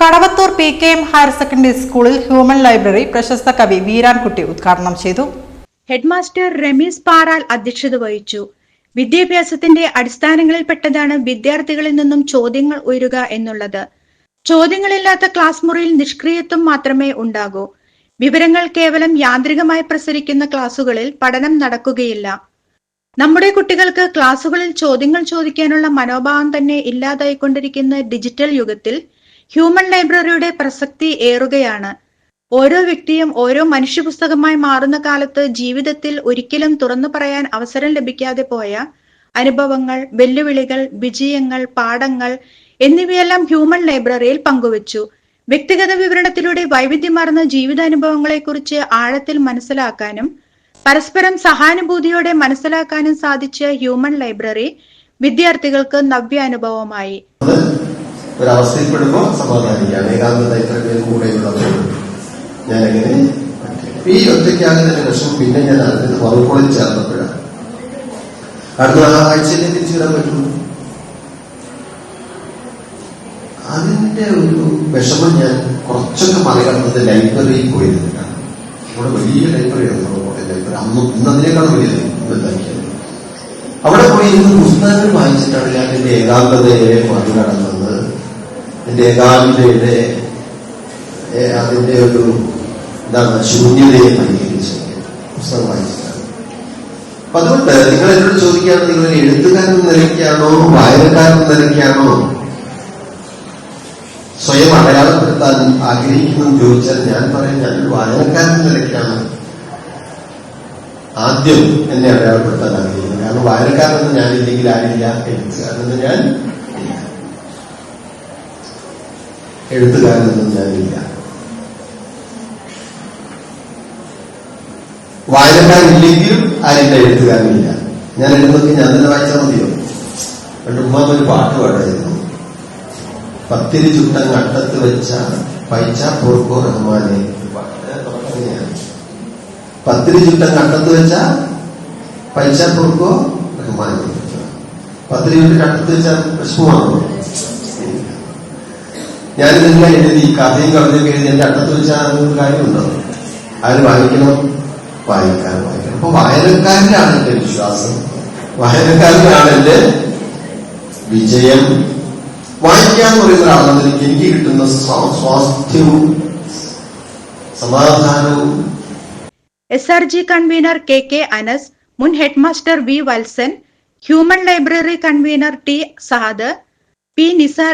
Kadavathur P K M higher secondary സ്കൂളിൽ human library പ്രശസ്ത കവി വീരാൻകുട്ടി ഉദ്ഘാടനം ചെയ്തു. ഹെഡ്മാസ്റ്റർ രമീസ് പാറാൽ അധ്യക്ഷത വഹിച്ചു. വിദ്യാഭ്യാസത്തിന്റെ അടിസ്ഥാനങ്ങളിൽ പെട്ടതാണ് വിദ്യാർത്ഥികളിൽ നിന്നും ചോദ്യങ്ങൾ ഉയരുക എന്നുള്ളത്. ചോദ്യങ്ങളില്ലാത്ത ക്ലാസ് മുറിയിൽ നിഷ്ക്രിയത്വം മാത്രമേ ഉണ്ടാകൂ. വിവരങ്ങൾ കേവലം യാന്ത്രികമായി പ്രസരിക്കുന്ന ക്ലാസുകളിൽ പഠനം നടക്കുകയില്ല. നമ്മുടെ കുട്ടികൾക്ക് ക്ലാസുകളിൽ ചോദ്യങ്ങൾ ചോദിക്കാനുള്ള മനോഭാവം തന്നെ ഇല്ലാതായിക്കൊണ്ടിരിക്കുന്ന ഡിജിറ്റൽ യുഗത്തിൽ ഹ്യൂമൻ ലൈബ്രറിയുടെ പ്രസക്തി ഏറുകയാണ്. ഓരോ വ്യക്തിയും ഓരോ മനുഷ്യ പുസ്തകമായി മാറുന്ന കാലത്ത് ജീവിതത്തിൽ ഒരിക്കലും തുറന്നു പറയാൻ അവസരം ലഭിക്കാതെ പോയ അനുഭവങ്ങൾ വെല്ലുവിളികൾ വിജയങ്ങൾ പാഠങ്ങൾ എന്നിവയെല്ലാം ഹ്യൂമൻ ലൈബ്രറിയിൽ പങ്കുവച്ചു. വ്യക്തിഗത വിവരണത്തിലൂടെ വൈവിധ്യമാർന്ന ജീവിതാനുഭവങ്ങളെക്കുറിച്ച് ആഴത്തിൽ മനസ്സിലാക്കാനും പരസ്പരം സഹാനുഭൂതിയോടെ മനസ്സിലാക്കാനും സാധിച്ച ഹ്യൂമൻ ലൈബ്രറി വിദ്യാർത്ഥികൾക്ക് നവ്യാനുഭവമായി. ഒരവസ്ഥയിൽപ്പെടുമ്പോൾ സമാധാനിക്കാം ഏകാന്തത ഇത്ര പേര് കൂടെയുള്ളപ്പോൾ ഞാൻ എങ്ങനെ. ഈ ഒറ്റയ്ക്കാകുന്നതിന്റെ വിഷമം പിന്നെ ഞാൻ അതിന് വകുപ്പുകളിൽ ചേർന്നപ്പോഴാണ്. അടുത്ത ആഴ്ചയിലേക്ക് തിരിച്ചു വരാൻ പറ്റുള്ളൂ. അതിന്റെ ഒരു വിഷമം ഞാൻ കുറച്ചൊക്കെ മറികടന്നത് ലൈബ്രറിയിൽ പോയിരുന്നില്ല ഇവിടെ വലിയ ലൈബ്രറിയാണ് നമ്മുടെ ലൈബ്രറി. അന്ന് ഇന്നതിനേക്കാൾ വലിയത് ലൈബ്രറി അവിടെ പോയി ഇരുന്ന് പുസ്തകങ്ങൾ വായിച്ചിട്ടാണ് ഞാൻ എന്റെ ഏകാന്തതയെ മറികടന്നത് എന്റെ ഏകാന്തതയുടെ അതിന്റെ ഒരു എന്താണ് ശൂന്യതയെ പരിഹരിച്ചത് പുസ്തകം വായിച്ചിട്ടാണ് അപ്പൊ അതുകൊണ്ട് നിങ്ങൾ എന്നോട് ചോദിക്കുകയാണ് നിങ്ങൾ എഴുത്തുകാരൻ നിലയ്ക്കാണോ വായനക്കാരൻ നിലയ്ക്കാണോ സ്വയം അടയാളപ്പെടുത്താൻ ആഗ്രഹിക്കുമെന്ന് ചോദിച്ചാൽ ഞാൻ പറയും ഞാനൊരു വായനക്കാരൻ നിലയ്ക്കാണ് ആദ്യം എന്നെ അടയാളപ്പെടുത്താൻ ആഗ്രഹിക്കുന്നത്. കാരണം വായനക്കാരെന്ന് ഞാനില്ലെങ്കിൽ ആരില്ല എഴുത്തുകാരൻ ഞാൻ ഇല്ല എഴുത്തുകാരെന്നും ഞാനില്ല. വായനക്കാരില്ലെങ്കിലും ആരെന്റെ എഴുത്തുകാരനില്ല. ഞാൻ എഴുതുന്നത് ഞാൻ തന്നെ വായിച്ചാൽ മതിയോ? പണ്ട് ഉമ്മാമ ഒരു പാട്ട് പാടായിരുന്നു. പത്തിരി ചുട്ടം കണ്ടത്ത് വെച്ച പൈച്ച പോർക്കോ റഹ്മാനെ പത്തിരി ചുട്ടം കണ്ടത്ത് വെച്ച പൈച്ച പൊറുക്കോ റഹ്മാനെ പത്തിരി ചുട്ടം കണ്ടത്ത് വെച്ച വിഷമമാണോ ഞാനിതെല്ലാം ഈ കഥയും കവിതയൊക്കെ എഴുതി എന്റെ അടുത്ത് വെച്ചാൽ ഒരു കാര്യമുണ്ടോ? ആര് വായിക്കണം. വായിക്കാൻ വായിക്കണം. അപ്പൊ വായനക്കാരിലാണ് എന്റെ വിശ്വാസം. വായനക്കാരിലാണ് എന്റെ വിജയം. വായിക്കാൻ പറയുന്ന ഒരാളെന്ന് എനിക്ക് എനിക്ക് കിട്ടുന്ന സ്വാസ്ഥ്യവും സമാധാനവും. S R G convener K K Anas മുൻ headmaster V Valsan human library convener T Saad P Nisar